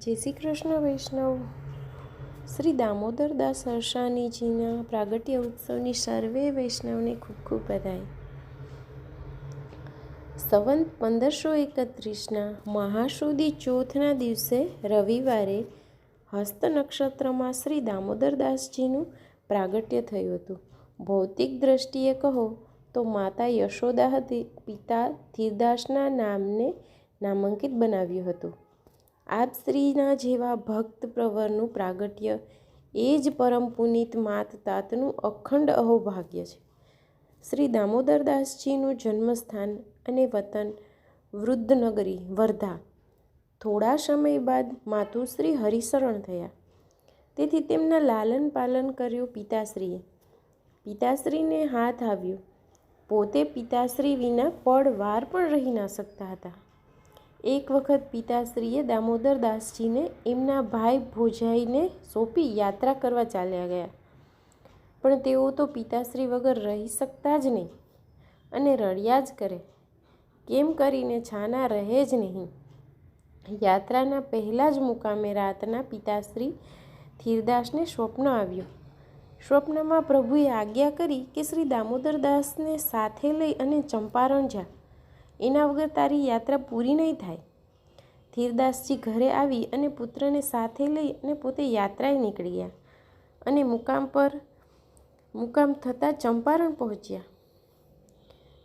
જય શ્રી કૃષ્ણ વૈષ્ણવ. શ્રી દામોદર દાસ હર્ષાનીજીના પ્રાગટ્ય ઉત્સવની સર્વે વૈષ્ણવને ખૂબ ખૂબ બધાઈ સંવંત પંદરસો એકત્રીસના મહાશુદી ચોથના દિવસે રવિવારે હસ્ત નક્ષત્રમાં શ્રી દામોદર દાસજીનું પ્રાગટ્ય થયું હતું. ભૌતિક દ્રષ્ટિએ કહો તો માતા યશોદા હતી. પિતા ધીરદાસના નામને નામાંકિત બનાવ્યું હતું. આપ શ્રીના જેવા ભક્ત પ્રવરનું પ્રાગટ્ય, એ જ પરમ પુનિત માત તાતનું અખંડ અહોભાગ્ય છે. શ્રી દામોદરદાસજીનું જન્મસ્થાન અને વતન વૃદ્ધનગરી, વર્ધા. થોડા સમય બાદ માતુશ્રી હરિશરણ થયા. તેથી તેમના લાલન પાલન કર્યું પિતાશ્રીએ. પિતાશ્રીને હાથ આવ્યો. પોતે પિતાશ્રી વિના પળ વાર પણ રહી ના શકતા હતા. એક વખત પિતાશ્રીએ દામોદરદાસજીને એમના ભાઈ ભોજાઈને સોંપી યાત્રા કરવા ચાલ્યા ગયા. પણ તેઓ તો પિતાશ્રી વગર રહી શકતા જ નહીં અને રડ્યા જ કરે. કેમ કરીને છાના રહે જ નહીં? યાત્રાના પહેલાં જ મુકામે રાતના પિતાશ્રી ધીરદાસને સ્વપ્ન આવ્યું. સ્વપ્નમાં પ્રભુએ આજ્ઞા કરી કે શ્રી દામોદરદાસને સાથે લઈ અને ચંપારણ જા. એના વગર તારી યાત્રા પૂરી નહીં થાય. ધીરદાસજી ઘરે આવી અને પુત્રને સાથે લઈ અને પોતે યાત્રાએ નીકળી ગયા અને મુકામ પર, મુકામ થતાં ચંપારણ પહોંચ્યા.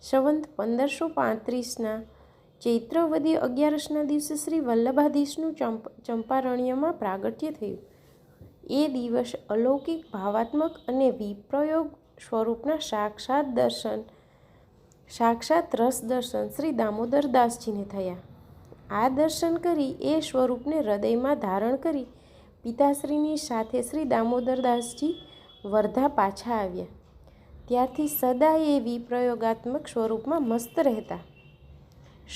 સંવંત પંદરસો પાંત્રીસના ચૈત્રવદી અગિયારસના દિવસે શ્રી વલ્લભાધીશનું ચંપ, ચંપારણ્યમાં પ્રાગટ્ય થયું. એ દિવસ અલૌકિક, ભાવાત્મક અને વિપ્રયોગ સ્વરૂપના સાક્ષાત દર્શન સાક્ષાત રસ દર્શન શ્રી દામોદર દાસજીને થયા. આ દર્શન કરી એ સ્વરૂપને હૃદયમાં ધારણ કરી પિતાશ્રીની સાથે શ્રી દામોદર દાસજી વર્ધા પાછા આવ્યા. ત્યારથી સદા એ વિપ્રયોગાત્મક સ્વરૂપમાં મસ્ત રહેતા.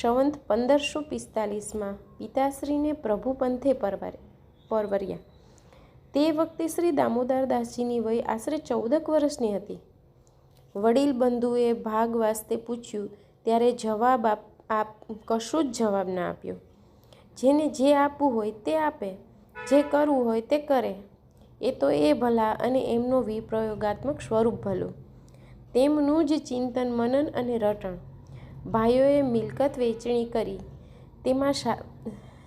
સંવંત પંદરસો પિસ્તાલીસમાં પિતાશ્રીને પ્રભુ પંથે પરવારે, પરવર્યા. તે વખતે શ્રી દામોદરદાસજીની વય આશરે ચૌદક વર્ષની હતી. વડીલ બંધુએ ભાગ વાસ્તે પૂછ્યું, ત્યારે જવાબ આપ આપ, કશો જ જવાબ ના આપ્યો. જેને જે આપવું હોય તે આપે, જે કરવું હોય તે કરે. એ તો એ ભલા અને એમનો વિપ્રયોગાત્મક સ્વરૂપ ભલું. તેમનું જ ચિંતન મનન અને રટણ. ભાઈઓએ મિલકત વેચણી કરી. તેમાં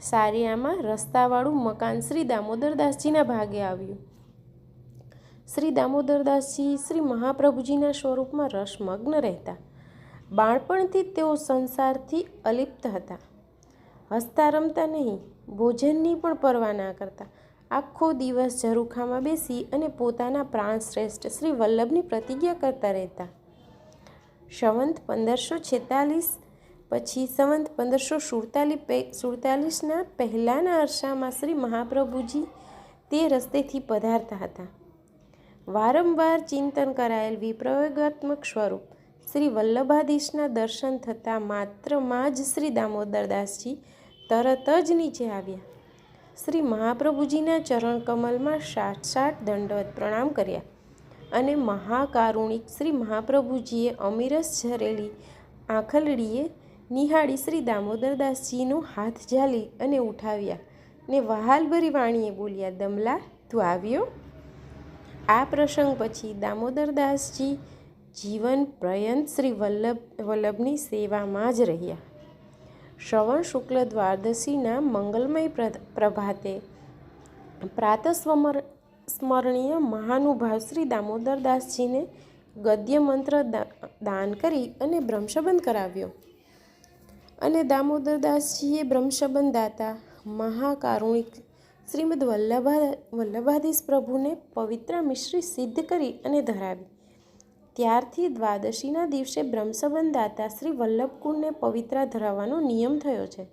સારિયામાં રસ્તાવાળું મકાન શ્રી દામોદરદાસજીના ભાગે આવ્યું. શ્રી દામોદરદાસજી શ્રી મહાપ્રભુજીના સ્વરૂપમાં રસમગ્ન રહેતા. બાળપણથી તેઓ સંસારથી અલિપ્ત હતા. હસતા રમતા નહીં, ભોજનની પણ પરવા ના કરતા. આખો દિવસ ઝરૂખામાં બેસી અને પોતાના પ્રાણ શ્રેષ્ઠ શ્રી વલ્લભની પ્રતિજ્ઞા કરતા રહેતા. સંવંત પંદરસો છેતાલીસ પછી સંવંત પંદરસો સુડતાલીસ સુડતાલીસના પહેલાંના અરસામાં શ્રી મહાપ્રભુજી તે રસ્તેથી પધારતા હતા. વારંવાર ચિંતન કરાયેલ વિપ્રયોગાત્મક સ્વરૂપ શ્રી વલ્લભાધીશના દર્શન થતાં માત્રમાં જ શ્રી દામોદરદાસજી તરત જ નીચે આવ્યા. શ્રી મહાપ્રભુજીના ચરણ કમલમાં સાત દંડવત પ્રણામ કર્યા અને મહાકારુણિક શ્રી મહાપ્રભુજીએ અમીરસ ઝરેલી આંખલડીએ નિહાળી શ્રી દામોદરદાસજીનો હાથ ઝાલી અને ઉઠાવ્યા ને વહાલભરી વાણીએ બોલ્યા, દમલા, તું આવ્યો? આ પ્રસંગ પછી દામોદરદાસજી જીવન પ્રયંત શ્રી વલ્લભ, વલ્લભની સેવામાં જ રહ્યા. શ્રવણ શુક્લ દ્વાદશીના મંગલમય પ્રભાતે પ્રાત સ્મરણીય મહાનુભાવ શ્રી દામોદરદાસજીને ગદ્ય મંત્ર દાન કરી અને બ્રહ્મસંબંધ કરાવ્યો. અને દામોદરદાસજીએ બ્રહ્મસંબંધ દાતા મહાકારુણિક શ્રીમદ વલ્લભા, વલ્લભાધીશ પ્રભુને પવિત્ર મિશ્રી સિદ્ધ કરી અને ધરાવી. ત્યારથી દ્વાદશીના દિવસે બ્રહ્મસબંધ દાતા શ્રી વલ્લભકુંડને પવિત્ર ધરાવવાનો નિયમ થયો છે.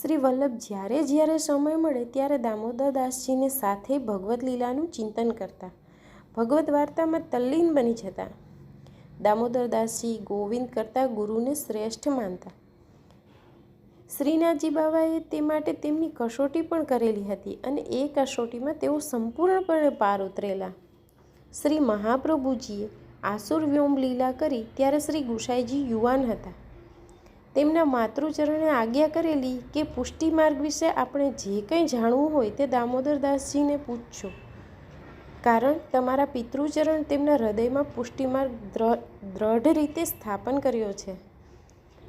શ્રી વલ્લભ જ્યારે જ્યારે સમય મળે ત્યારે દામોદરદાસજીને સાથે ભગવદ્ લીલાનું ચિંતન કરતા. ભગવદ્ વાર્તામાં તલ્લીન બની જતા. દામોદરદાસજી ગોવિંદ કરતાં ગુરુને શ્રેષ્ઠ માનતા. શ્રીનાથજી બાબાએ તે માટે તેમની કસોટી પણ કરેલી હતી અને એ કસોટીમાં તેઓ સંપૂર્ણપણે પાર ઉતરેલા. શ્રી મહાપ્રભુજીએ આસુર વ્યોમ લીલા કરી ત્યારે શ્રી ગુસાઈજી યુવાન હતા. તેમના માતૃચરણે આજ્ઞા કરેલી કે પુષ્ટિ માર્ગ વિશે આપણે જે કંઈ જાણવું હોય તે દામોદરદાસજીને પૂછજો કારણ તમારા પિતૃચરણ તેમના હૃદયમાં પુષ્ટિ માર્ગ દ્રઢ રીતે સ્થાપન કર્યો છે.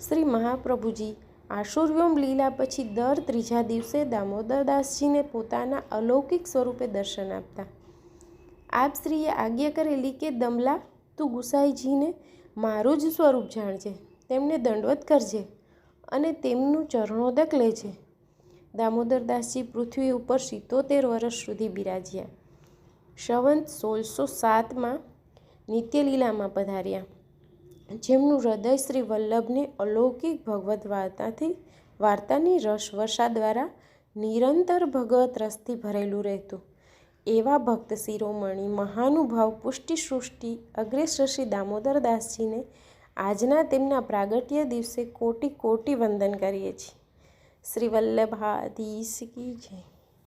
શ્રી મહાપ્રભુજી આશુર્વ્યોમ લીલા પછી દર ત્રીજા દિવસે દામોદરદાસજીને પોતાના અલૌકિક સ્વરૂપે દર્શન આપતા. આપ શ્રીએ આજ્ઞા કરેલી કે, દમલા, તું ગુસાઈજીને મારું જ સ્વરૂપ જાણજે, તેમને દંડવત કરજે અને તેમનું ચરણોદક લેજે. દામોદરદાસજી પૃથ્વી ઉપર સિત્તોતેર વર્ષ સુધી બિરાજ્યા. સંવંત સોળસો સાતમાં નિત્યલીલામાં પધાર્યા. જેમનું હૃદય શ્રી વલ્લભને અલૌકિક ભગવદ્ વાર્તાથી, વાર્તાની રસવર્ષા દ્વારા નિરંતર ભગવત રસથી ભરેલું રહેતું. એવા ભક્ત શિરોમણી મહાનુભાવ પુષ્ટિ સૃષ્ટિ અગ્રેસર શ્રી દામોદરદાસજીને આજના તેમના પ્રાગટ્ય દિવસે કોટી કોટી વંદન કરીએ છીએ. શ્રી વલ્લભાધીશ કી જય.